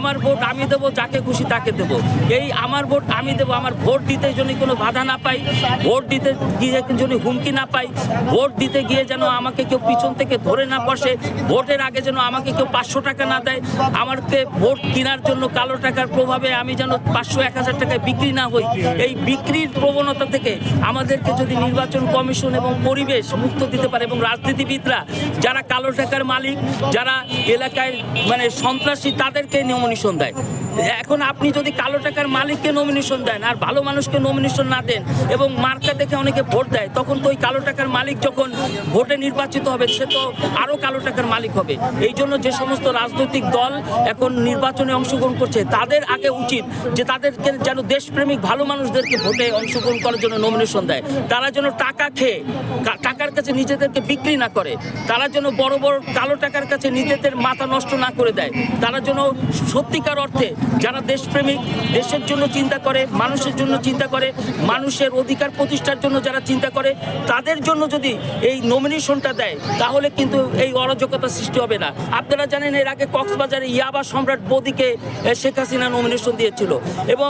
আমার ভোট আমি দেবো, যাকে খুশি তাকে দেবো। এই আমার ভোট আমি দেবো, আমার ভোট দিতে যদি কোনো বাধা না পাই, ভোট দিতে গিয়ে যদি হুমকি না পাই, ভোট দিতে গিয়ে যেন আমাকে কেউ পিছন থেকে ধরে না বসে, ভোটের আগে যেন আমাকে কেউ পাঁচশো টাকা না দেয়, আমাকে ভোট কেনার জন্য কালো টাকার প্রভাবে আমি যেন পাঁচশো, এক হাজার টাকায় বিক্রি না হই, এই বিক্রির প্রবণতা থেকে আমাদেরকে যদি নির্বাচন কমিশন এবং পরিবেশ মুক্ত দিতে পারে এবং রাজনীতিবিদরা, যারা কালো টাকার মালিক, যারা এলাকায় মানে সন্ত্রাসী, তাদেরকে নমিনেশন দেয়। এখন আপনি যদি কালো টাকার মালিককে নমিনেশন দেন আর ভালো মানুষকে নমিনেশন না দেন এবং মার্কা দেখে অনেকে ভোট দেয়, তখন তো ওই কালো টাকার মালিক যখন ভোটে নির্বাচিত হবে, সে তো আরও কালো টাকার মালিক হবে। এই জন্য যে সমস্ত রাজনৈতিক দল এখন নির্বাচনে অংশগ্রহণ করছে, তাদের আগে উচিত যে তাদেরকে যেন দেশপ্রেমিক ভালো মানুষদেরকে ভোটে অংশগ্রহণ করার জন্য নমিনেশন দেয়। তারা যেন টাকা খেয়ে টাকার কাছে নিজেদেরকে বিক্রি না করে, তারা যেন বড় বড় কালো টাকার কাছে নিজেদের মাথা নষ্ট না করে দেয়, তারা যেন সত্যিকার অর্থে যারা দেশপ্রেমিক, দেশের জন্য চিন্তা করে, মানুষের জন্য চিন্তা করে, মানুষের অধিকার প্রতিষ্ঠার জন্য যারা চিন্তা করে, তাদের জন্য যদি এই নমিনেশনটা দেয়, তাহলে কিন্তু এই অরাজকতা সৃষ্টি হবে না। আপনারা জানেন, এর আগে কক্সবাজারে ইয়াবা সম্রাট বদিকে শেখ হাসিনা নমিনেশন দিয়েছিল। এবং